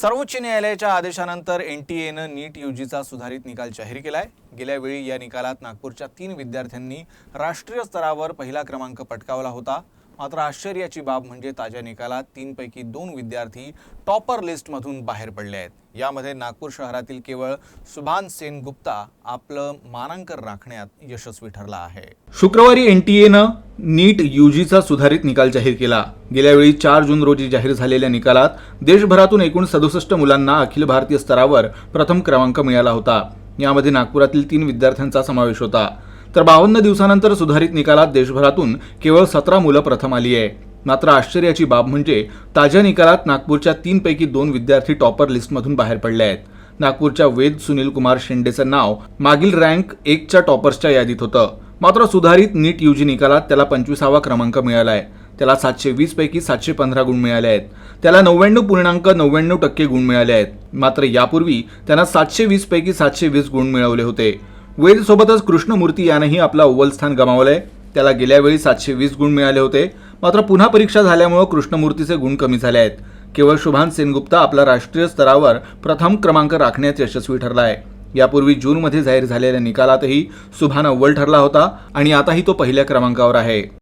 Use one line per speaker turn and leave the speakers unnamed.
सर्वोच्च न्यायालयाच्या आदेशानंतर एन टी एनं नीट यूजीचा सुधारित निकाल जाहीर केलाय. गेल्या वेळी या निकालात नागपूरच्या तीन विद्यार्थ्यांनी राष्ट्रीय स्तरावर पहिला क्रमांक पटकावला होता. मात्र आश्चर्याची बाब म्हणजे ताज्या निकालात तीनपैकी दोन विद्यार्थी टॉपर लिस्टमधून बाहेर पडले आहेत. यामध्ये नागपूर शहरातील केवळ सुभान सेन गुप्ता आपलं मानांकन राखण्यात यशस्वी ठरला आहे. शुक्रवारी एन टी एनं नीट यूजीचा सुधारित निकाल जाहीर केला. गेल्यावेळी चार जून रोजी जाहीर झालेल्या निकालात देशभरातून एकूण सदुसष्ट मुलांना अखिल भारतीय स्तरावर प्रथम क्रमांक मिळाला होता. यामध्ये नागपुरातील तीन विद्यार्थ्यांचा समावेश होता. तर बावन्न दिवसानंतर सुधारित निकालात देशभरातून केवळ सतरा मुलं प्रथम आली आहे. मात्र आश्चर्याची बाब म्हणजे ताज्या निकालात नागपूरच्या तीनपैकी दोन विद्यार्थी टॉपर लिस्टमधून बाहेर पडले आहेत. नागपूरच्या वेद सुनील कुमार शेंडेचं नाव मागील रँक एकच्या टॉपर्सच्या यादीत होतं. मात्र सुधारित नीट यूजी निकालात त्याला पंचवीसावा क्रमांक मिळाला आहे. त्याला सातशे वीस पैकी सातशे पंधरा गुण मिळाले आहेत. त्याला नव्याण्णव पूर्णांक नव्याण्णव टक्के गुण मिळाले आहेत. मात्र यापूर्वी त्यांना सातशे वीस पैकी सातशे वीस गुण मिळवले होते. वेदसोबतच कृष्णमूर्ती यानेही आपलं अव्वल स्थान गमावलंय. त्याला गेल्या वेळी सातशे वीस गुण मिळाले होते. मात्र पुन्हा परीक्षा झाल्यामुळे कृष्णमूर्तीचे गुण कमी झाले आहेत. केवळ शुभान सेनगुप्ता आपला राष्ट्रीय स्तरावर प्रथम क्रमांक राखण्यात यशस्वी ठरला आहे. यापूर्वी जूनमध्ये जाहीर झालेल्या निकालातही सुभान अव्वल ठरला होता आणि आताही तो पहिल्या क्रमांकावर आहे.